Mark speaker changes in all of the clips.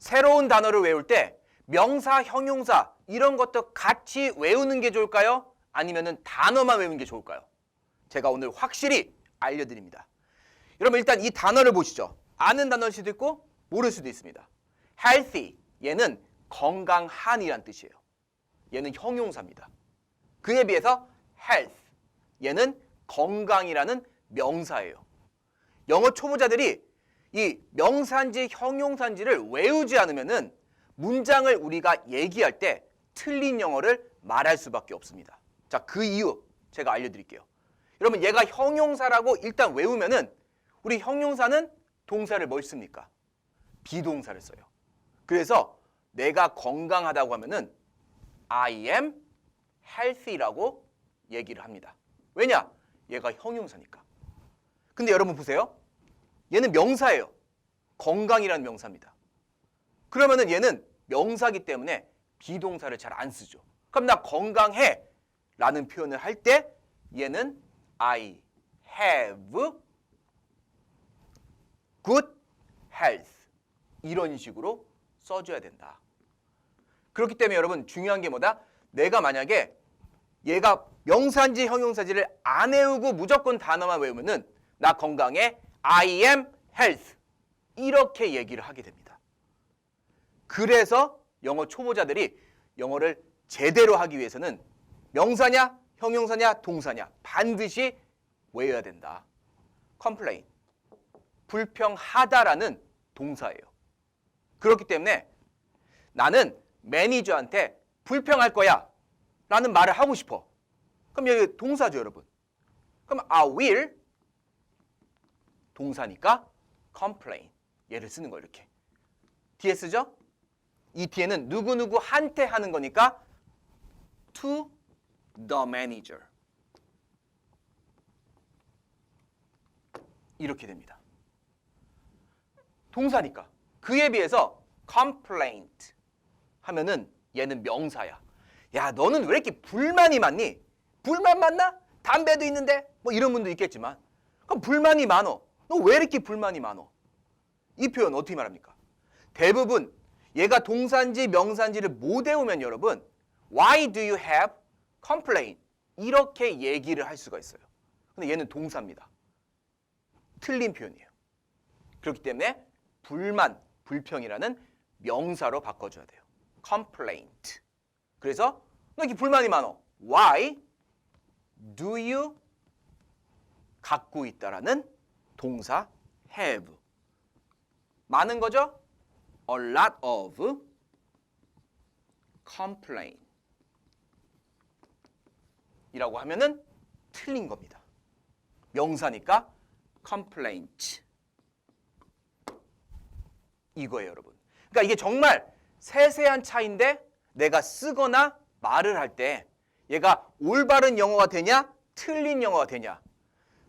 Speaker 1: 새로운 단어를 외울 때 명사, 형용사 이런 것도 같이 외우는 게 좋을까요? 아니면은 단어만 외우는 게 좋을까요? 제가 오늘 확실히 알려드립니다. 여러분 일단 이 단어를 보시죠. 아는 단어일 수도 있고 모를 수도 있습니다. healthy 얘는 건강한이란 뜻이에요. 얘는 형용사입니다. 그에 비해서 health 얘는 건강이라는 명사예요. 영어 초보자들이 이 명사인지 형용사인지를 외우지 않으면은 문장을 우리가 얘기할 때 틀린 영어를 말할 수밖에 없습니다. 자, 그 이유 제가 알려드릴게요. 여러분, 얘가 형용사라고 일단 외우면은 우리 형용사는 동사를 뭘 씁니까? 비동사를 써요. 그래서 내가 건강하다고 하면은 I am healthy라고 얘기를 합니다. 왜냐? 얘가 형용사니까. 근데 여러분 보세요. 얘는 명사예요. 건강이라는 명사입니다. 그러면은 얘는 명사기 때문에 비동사를 잘 안 쓰죠. 그럼 나 건강해 라는 표현을 할 때 얘는 I have good health 이런 식으로 써줘야 된다. 그렇기 때문에 여러분 중요한 게 뭐다? 내가 만약에 얘가 명사인지 형용사지를 안 외우고 무조건 단어만 외우면은 나 건강해 I am health 이렇게 얘기를 하게 됩니다. 그래서 영어 초보자들이 영어를 제대로 하기 위해서는 명사냐 형용사냐 동사냐 반드시 외워야 된다. complain 불평하다라는 동사예요. 그렇기 때문에 나는 매니저한테 불평할 거야 라는 말을 하고 싶어. 그럼 여기 동사죠, 여러분. 그럼 I will 동사니까 complain 얘를 쓰는 거 이렇게. 뒤에 쓰죠? 이 뒤에는 누구누구한테 하는 거니까 to the manager 이렇게 됩니다. 동사니까 그에 비해서 complaint 하면은 얘는 명사야. 야, 너는 왜 이렇게 불만이 많니? 불만 많나? 담배도 있는데? 뭐 이런 분도 있겠지만. 그럼 불만이 많어. 너 왜 이렇게 불만이 많어? 이 표현 어떻게 말합니까? 대부분 얘가 동사인지 명사인지를 못 외우면 여러분 Why do you have complaint? 이렇게 얘기를 할 수가 있어요. 근데 얘는 동사입니다. 틀린 표현이에요. 그렇기 때문에 불만, 불평이라는 명사로 바꿔줘야 돼요. complaint. 그래서 너 이렇게 불만이 많어. Why do you 갖고 있다라는 동사 have. 많은 거죠? A lot of complain. 이라고 하면은 틀린 겁니다. 명사니까 complaint. 이거예요, 여러분. 그러니까 이게 정말 세세한 차이인데 내가 쓰거나 말을 할 때 얘가 올바른 영어가 되냐, 틀린 영어가 되냐.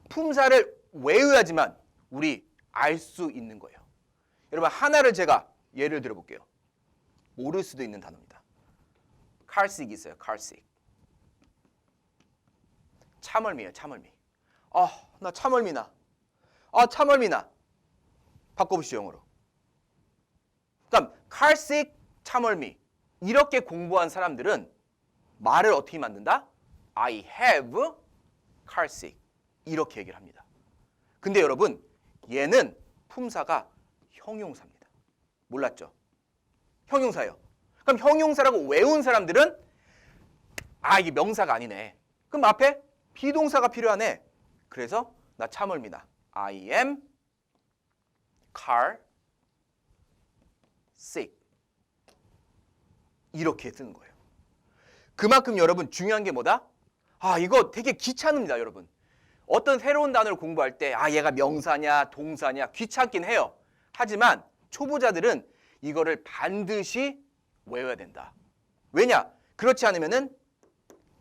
Speaker 1: 품사를 외워야지만 우리 알 수 있는 거예요. 여러분 하나를 제가 예를 들어 볼게요. 모를 수도 있는 단어입니다. 칼식 있어요. 칼식. 참얼미예요. 참얼미. 아, 나 참얼미 나. 아, 참얼미 나. 바꿔보시죠 영어로. 그럼 칼식 참얼미 이렇게 공부한 사람들은 말을 어떻게 만든다? I have 칼식 이렇게 얘기를 합니다. 근데 여러분 얘는 품사가 형용사입니다. 몰랐죠? 형용사예요. 그럼 형용사라고 외운 사람들은 아 이게 명사가 아니네. 그럼 앞에 비동사가 필요하네. 그래서 나 참을미나. I am car sick. 이렇게 쓰는 거예요. 그만큼 여러분 중요한 게 뭐다? 아 이거 되게 귀찮습니다, 여러분. 어떤 새로운 단어를 공부할 때 아 얘가 명사냐 동사냐 귀찮긴 해요. 하지만 초보자들은 이거를 반드시 외워야 된다. 왜냐? 그렇지 않으면은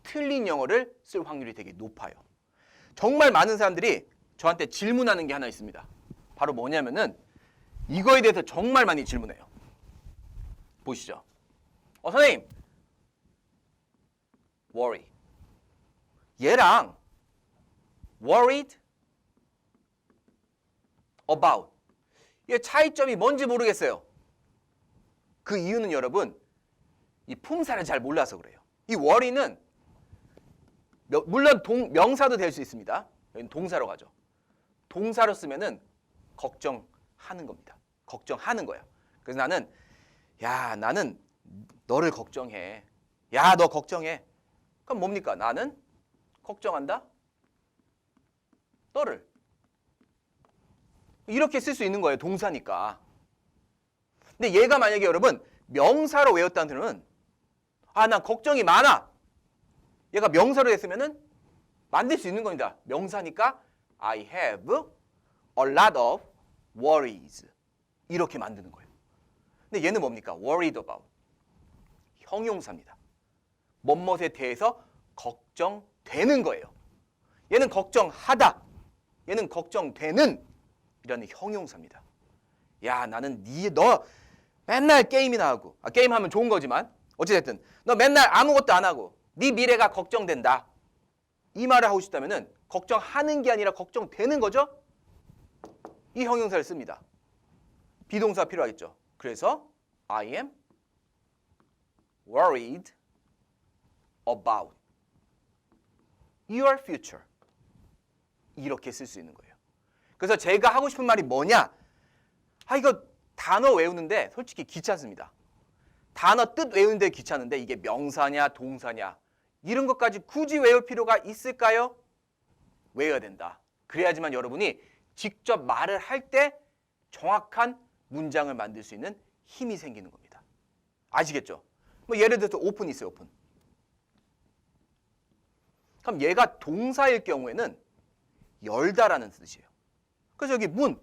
Speaker 1: 틀린 영어를 쓸 확률이 되게 높아요. 정말 많은 사람들이 저한테 질문하는 게 하나 있습니다. 바로 뭐냐면은 이거에 대해서 정말 많이 질문해요. 보시죠. 어, 선생님. worry. 얘랑 worried about. 이 차이점이 뭔지 모르겠어요. 그 이유는 여러분 이 품사를 잘 몰라서 그래요. 이 worry는 명- 물론 동, 명사도 될 수 있습니다. 여기는 동사로 가죠. 동사로 쓰면은 걱정하는 겁니다. 걱정하는 거야. 그래서 나는 야 나는 너를 걱정해. 야 너 걱정해. 그럼 뭡니까? 나는 걱정한다. 너를 이렇게 쓸 수 있는 거예요. 동사니까. 근데 얘가 만약에 여러분 명사로 외웠다는 뜻은 아난 걱정이 많아. 얘가 명사로 했으면은 만들 수 있는 겁니다. 명사니까 I have a lot of worries. 이렇게 만드는 거예요. 근데 얘는 뭡니까? worried about. 형용사입니다. 뭐뭇에 대해서 걱정되는 거예요. 얘는 걱정하다. 얘는 걱정되는 이라는 형용사입니다. 야, 나는 니 너 맨날 게임이나 하고. 아, 게임 하면 좋은 거지만 어찌 됐든 너 맨날 아무것도 안 하고 네 미래가 걱정된다. 이 말을 하고 싶다면 은 걱정하는 게 아니라 걱정되는 거죠? 이 형용사를 씁니다. 비동사 필요하겠죠. 그래서 I am worried about your future. 이렇게 쓸 수 있는 거예요. 그래서 제가 하고 싶은 말이 뭐냐? 아 이거 단어 외우는데 솔직히 귀찮습니다. 단어 뜻 외우는데 귀찮은데 이게 명사냐 동사냐 이런 것까지 굳이 외울 필요가 있을까요? 외워야 된다. 그래야지만 여러분이 직접 말을 할 때 정확한 문장을 만들 수 있는 힘이 생기는 겁니다. 아시겠죠? 뭐 예를 들어서 오픈 있어요, 오픈. 그럼 얘가 동사일 경우에는 열다라는 뜻이에요. 그래서 여기 문,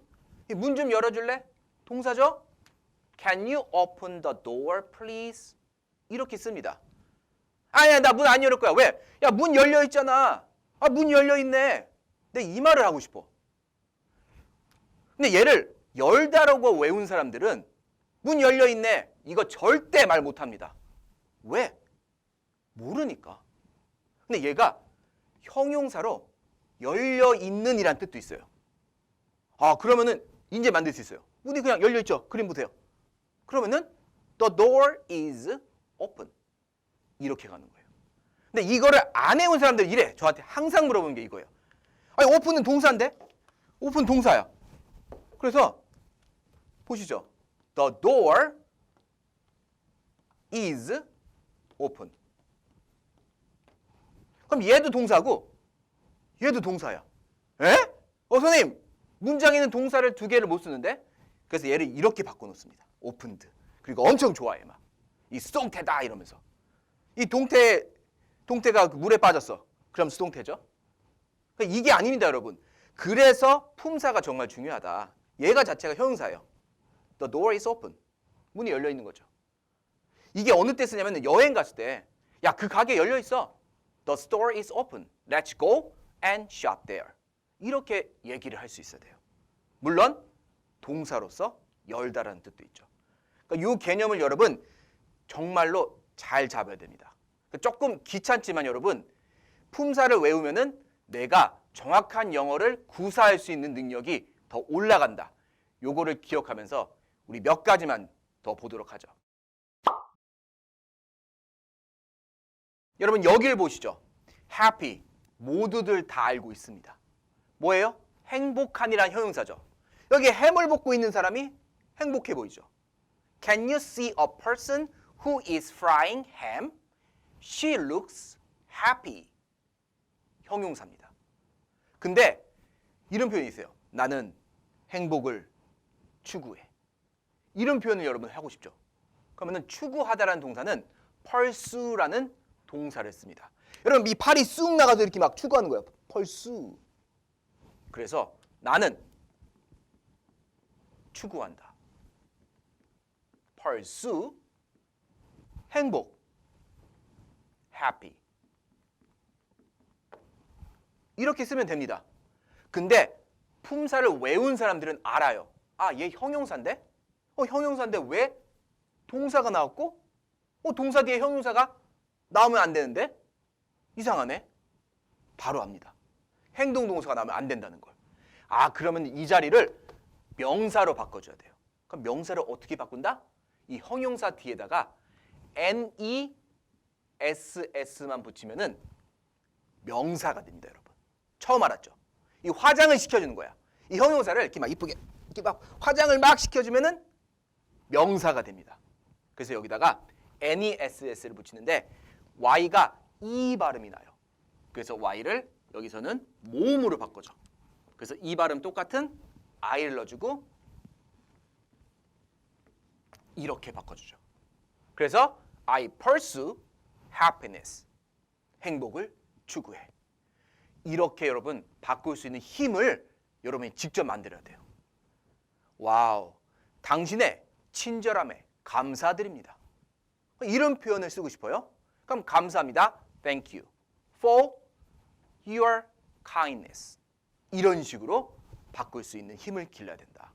Speaker 1: 문 좀 열어줄래? 동사죠? Can you open the door, please? 이렇게 씁니다. 아니야, 나 문 안 열을 거야. 왜? 야, 문 열려 있잖아. 아, 문 열려 있네. 근데 이 말을 하고 싶어. 근데 얘를 열다라고 외운 사람들은 문 열려 있네. 이거 절대 말 못 합니다. 왜? 모르니까. 근데 얘가 형용사로 열려 있는 이란 뜻도 있어요. 아, 그러면은 이제 만들 수 있어요. 문이 그냥 열려 있죠. 그림 보세요. 그러면은 the door is open. 이렇게 가는 거예요. 근데 이거를 안 해온 사람들 이래. 저한테 항상 물어보는 게 이거예요. 아니, 오픈은 동사인데? 오픈 동사야. 그래서 보시죠. The door is open. 그럼 얘도 동사고 얘도 동사야. 에? 어 선생님 문장에는 동사를 두 개를 못 쓰는데 그래서 얘를 이렇게 바꿔놓습니다. 오픈드. 그리고 엄청 좋아해 막. 이 수동태다 이러면서. 이 동태 동태가 그 물에 빠졌어. 그럼 수동태죠. 그러니까 이게 아닙니다, 여러분. 그래서 품사가 정말 중요하다. 얘가 자체가 형용사예요. The door is open. 문이 열려 있는 거죠. 이게 어느 때 쓰냐면 여행 갔을 때, 야, 그 가게 열려 있어. The store is open. Let's go and shop there. 이렇게 얘기를 할 수 있어야 돼요. 물론 동사로서 열다라는 뜻도 있죠. 그러니까 이 개념을 여러분 정말로 잘 잡아야 됩니다. 그러니까 조금 귀찮지만 여러분 품사를 외우면은 내가 정확한 영어를 구사할 수 있는 능력이 더 올라간다. 요거를 기억하면서 우리 몇 가지만 더 보도록 하죠. 여러분 여기를 보시죠. happy 모두들 다 알고 있습니다. 뭐예요? 행복한이란 형용사죠. 여기 햄을 볶고 있는 사람이 행복해 보이죠. Can you see a person who is frying ham? She looks happy. 형용사입니다. 근데 이런 표현이 있어요. 나는 행복을 추구해. 이런 표현을 여러분 하고 싶죠. 그러면은 추구하다라는 동사는 pursue라는 동사를 씁니다. 여러분 이 팔이 쑥 나가서 이렇게 막 추구하는 거예요. pursue. 그래서 나는 추구한다. pursue 행복 happy 이렇게 쓰면 됩니다. 근데 품사를 외운 사람들은 알아요. 아, 얘 형용사인데? 어, 형용사인데 왜 동사가 나왔고? 어, 동사 뒤에 형용사가 나오면 안 되는데? 이상하네. 바로 압니다. 행동 동사가 나오면 안 된다는 걸. 아, 그러면 이 자리를 명사로 바꿔줘야 돼요. 그럼 명사를 어떻게 바꾼다? 이 형용사 뒤에다가 ne ss만 붙이면은 명사가 됩니다, 여러분. 처음 알았죠? 이 화장을 시켜주는 거야. 이 형용사를 이렇게 막 이쁘게 이렇게 막 화장을 막 시켜주면은 명사가 됩니다. 그래서 여기다가 ness를 붙이는데 y가 e 발음이 나요. 그래서 y를 여기서는 모음으로 바꿔줘. 그래서 이 발음 똑같은 i를 넣어주고 이렇게 바꿔주죠. 그래서 I pursue happiness. 행복을 추구해. 이렇게 여러분 바꿀 수 있는 힘을 여러분이 직접 만들어야 돼요. 와우. 당신의 친절함에 감사드립니다. 이런 표현을 쓰고 싶어요? 그럼 감사합니다. Thank you for your kindness. 이런 식으로 바꿀 수 있는 힘을 길러야 된다.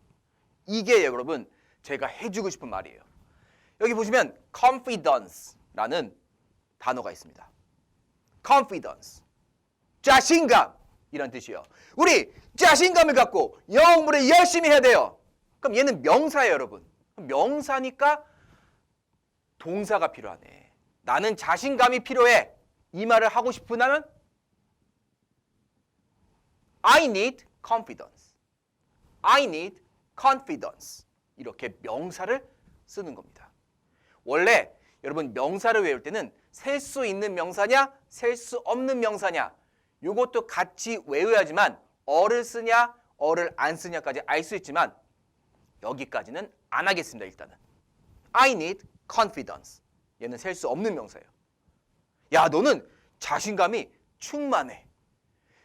Speaker 1: 이게 여러분 제가 해주고 싶은 말이에요. 여기 보시면 confidence라는 단어가 있습니다. confidence, 자신감 이런 뜻이에요. 우리 자신감을 갖고 공부를 열심히 해야 돼요. 그럼 얘는 명사예요, 여러분. 명사니까 동사가 필요하네. 나는 자신감이 필요해. 이 말을 하고 싶으면 I need confidence. I need confidence. 이렇게 명사를 쓰는 겁니다. 원래 여러분 명사를 외울 때는 셀 수 있는 명사냐, 셀 수 없는 명사냐, 이것도 같이 외워야지만 어를 쓰냐, 어를 안 쓰냐까지 알 수 있지만 여기까지는 안 하겠습니다. 일단은 I need confidence. 얘는 셀 수 없는 명사예요. 야, 너는 자신감이 충만해.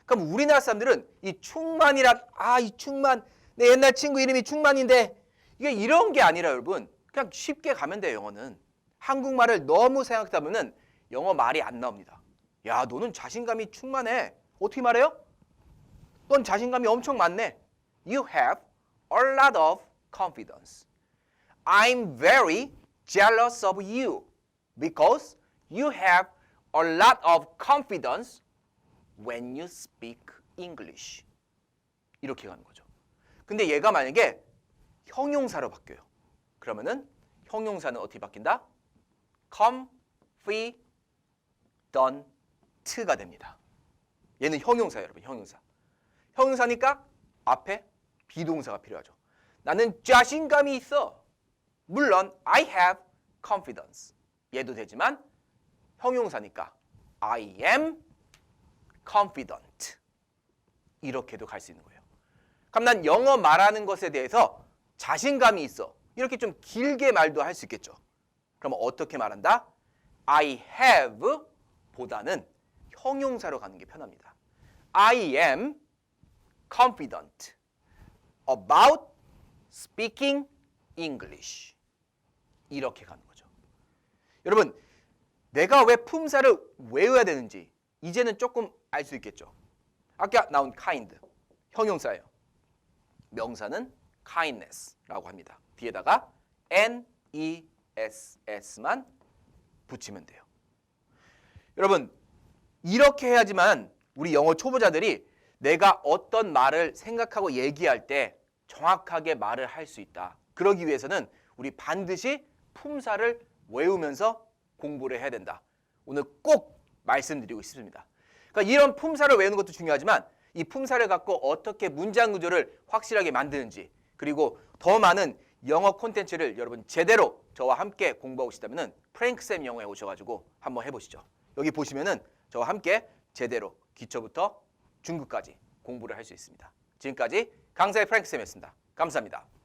Speaker 1: 그럼 우리나라 사람들은 이 충만이란 아, 이 충만 내 옛날 친구 이름이 충만인데 이게 이런 게 아니라 여러분 그냥 쉽게 가면 돼요 영어는. 한국말을 너무 생각하다 보면 영어 말이 안 나옵니다. 야 너는 자신감이 충만해. 어떻게 말해요? 넌 자신감이 엄청 많네. You have a lot of confidence. I'm very jealous of you because you have a lot of confidence when you speak English 이렇게 가는 거죠 근데 얘가 만약에 형용사로 바뀌어요. 그러면은 형용사는 어떻게 바뀐다? confident가 됩니다. 얘는 형용사예요, 여러분. 형용사. 형용사니까 앞에 비동사가 필요하죠. 나는 자신감이 있어. 물론 I have confidence. 얘도 되지만 형용사니까 I am confident. 이렇게도 갈 수 있는 거예요. 그럼 난 영어 말하는 것에 대해서 자신감이 있어. 이렇게 좀 길게 말도 할 수 있겠죠. 그럼 어떻게 말한다? I have 보다는 형용사로 가는 게 편합니다. I am confident about speaking English. 이렇게 가는 거죠. 여러분, 내가 왜 품사를 외워야 되는지 이제는 조금 알 수 있겠죠. 아까 나온 kind 형용사예요. 명사는 kindness라고 합니다. 뒤에다가 ness만 붙이면 돼요. 여러분 이렇게 해야지만 우리 영어 초보자들이 내가 어떤 말을 생각하고 얘기할 때 정확하게 말을 할 수 있다. 그러기 위해서는 우리 반드시 품사를 외우면서 공부를 해야 된다. 오늘 꼭 말씀드리고 싶습니다. 그러니까 이런 품사를 외우는 것도 중요하지만 이 품사를 갖고 어떻게 문장 구조를 확실하게 만드는지 그리고 더 많은 영어 콘텐츠를 여러분 제대로 저와 함께 공부하고 싶다면 프랭크쌤 영어에 오셔가지고 한번 해보시죠. 여기 보시면은 저와 함께 제대로 기초부터 중급까지 공부를 할 수 있습니다. 지금까지 강사의 프랭크쌤이었습니다. 감사합니다.